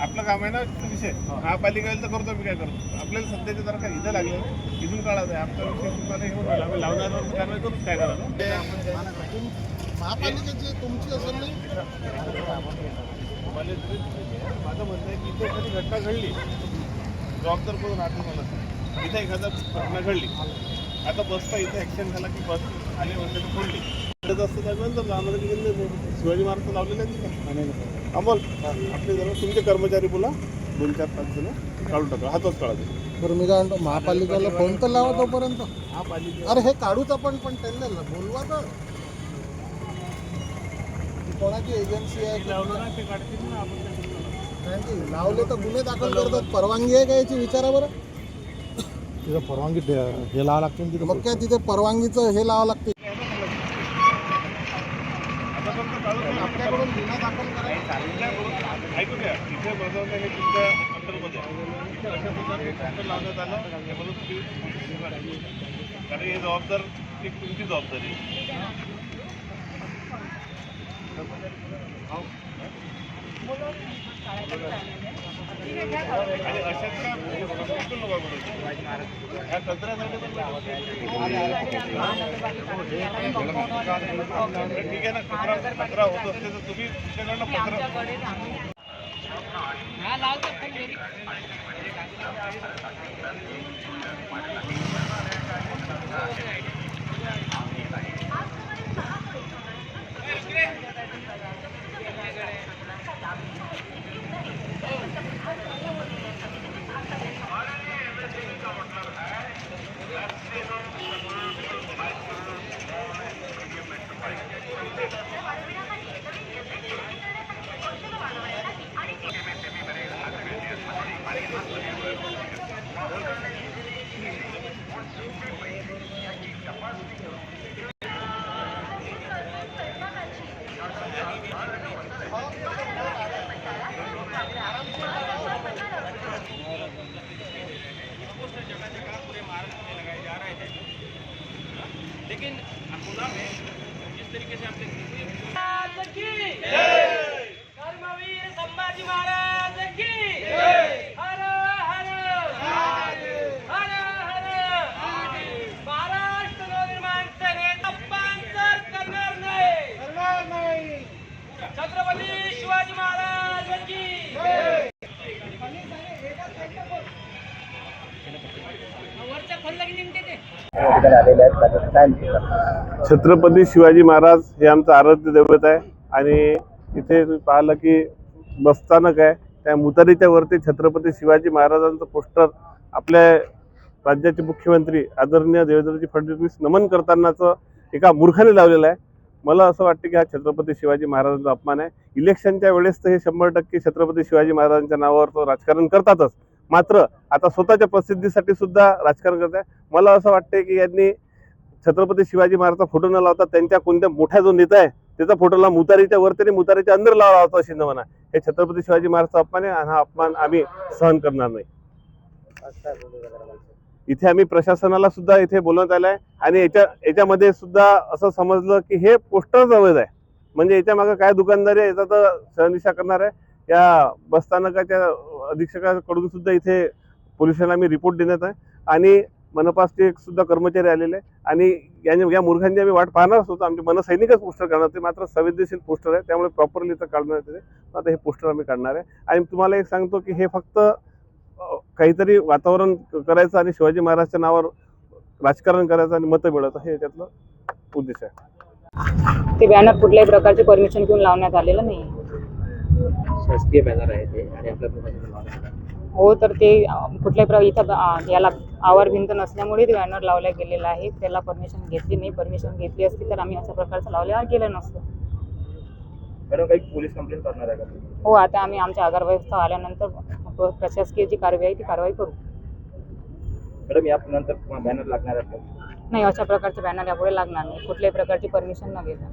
आपलं काम आहे ना तो विषय. महापालिका तर करतो मी काय करतो? आपल्याला सध्याचे जर काय इथं लागलं इथून काढायचं आहे. आमचा विषय तुम्हाला हे होणार आम्ही लावणार कारवाई करूच काय करायचं महापालिकेची तुमची असेल नाही मला तरी माझं म्हणणं आहे की इथे एखादी घटना घडली जबाबदार कोण राहते मला? सांग. इथे एखादा घटना घडली आता बसचा इथे ॲक्सिडेंट झाला की बस आली तर फोडली. त्याचं असतं तर नंतर जाणार की गेले शिवाजी महाराज लावलेले आहेत का अमोल आपले जरा तुमचे कर्मचारी बोला. दोन चार पाच जण काढून टाका. हातच काढा. बरं मी काय म्हणतो महापालिकेला फोन तर लावा तोपर्यंत. महापालिका अरे हे काढूच आपण पण त्यांना बोलवा तर. ती कोणाची एजन्सी आहे? लावलं काय? कारण की तर गुन्हे दाखल करतात. परवानगी आहे का याची? विचारा बरं. तिथं परवानगी हे लावा लागते मग काय तिथे परवानगीचं हे लावावं लागते आता फक्त काढून ठेवा. आपल्याकडून गुन्हा दाखल करायचा ऐकू द्या इथे बसवणं तुमच्या अंडरमध्ये अशा प्रकारे लावण्यात आलं. तुम्ही कारण हे जबाबदार ती तुमची जबाबदारी आणि अशातला बिलकुल ह्या कचऱ्यासाठी पण ठीक आहे ना कचरा कचरा होत असते तर तुम्ही तुमच्याकडनं लावतो Champions League. छत्रपती शिवाजी महाराज हे आमचं आराध्य दैवत आहे. आणि इथे तुम्ही पाहिलं की बसस्थानक आहे. त्या मुतारीच्या वरती छत्रपती शिवाजी महाराजांचं पोस्टर आपल्या राज्याचे मुख्यमंत्री आदरणीय देवेंद्रजी फडणवीस नमन करतानाचं एका मूर्खाने लावलेलं आहे. मला असं वाटतं की हा छत्रपती शिवाजी महाराजांचा अपमान आहे. इलेक्शनच्या वेळेस तर हे शंभर टक्के छत्रपती शिवाजी महाराजांच्या नावावर तो राजकारण करतातच. मात्र आता स्वतःच्या प्रसिद्धीसाठी सुद्धा राजकारण करत आहे. मला असं वाटतं की यांनी छत्रपती शिवाजी महाराजचा फोटो न लावता त्यांच्या कोणत्या मोठ्या जो नेता आहे त्याचा फोटोला मुतारीच्या वर तरी मुतारीच्या अंदर लावला होता अशी नमना हे छत्रपती शिवाजी महाराजचा अपमान आहे आणि हा अपमान आम्ही सहन करणार नाही. इथे आम्ही प्रशासनाला सुद्धा इथे बोलवण्यात आलं आहे आणि याच्या याच्यामध्ये सुद्धा असं समजलं की हे पोस्टर अवैध आहे. म्हणजे याच्या मागे काय दुकानदारी आहे याचा तर सहनिशा करणार आहे. या बसस्थानकाच्या अधीक्षकाकडून सुद्धा इथे पोलिसांना आम्ही रिपोर्ट देण्यात आहे. आणि मनपासचे एक सुद्धा कर्मचारी आलेले आहे आणि या या मूर्खांची आम्ही वाट पाहणारच होतो. आमचे मनसैनिकच पोस्टर काढणार ते मात्र संवेदनशील पोस्टर आहे. त्यामुळे प्रॉपरली इथं काढणार येते आता हे पोस्टर आम्ही काढणार आहे. आणि तुम्हाला एक सांगतो की हे फक्त काहीतरी वातावरण करायचं आणि शिवाजी महाराजच्या नावावर राजकारण करायचं आणि मतं मिळवायचं हे त्यातलं उद्देश आहे. ते बॅनर कुठल्याही प्रकारचे परमिशन घेऊन लावण्यात आलेलं नाही शासकीय बॅनर आहे ते आणि आपल्या. हो तर ते कुठल्याही प्र इथं याला आवार भिंत नसल्यामुळे ते बॅनर लावल्या गेलेलं आहे त्याला परमिशन घेतली नाही परमिशन घेतली असती तर आम्ही अशा प्रकारचं लावल्या गेलं नसतं मॅडम काही पोलीस कंप्लेंट करणार आहे का? हो आता आम्ही आमच्या आगार व्यवस्था आल्यानंतर प्रशासकीय जी कारवाई आहे ती कारवाई करू मॅडम या नंतर बॅनर लागणार आहेत का? नाही अशा प्रकारचे बॅनर यापुढे लागणार नाही कुठल्याही प्रकारची परमिशन न घेता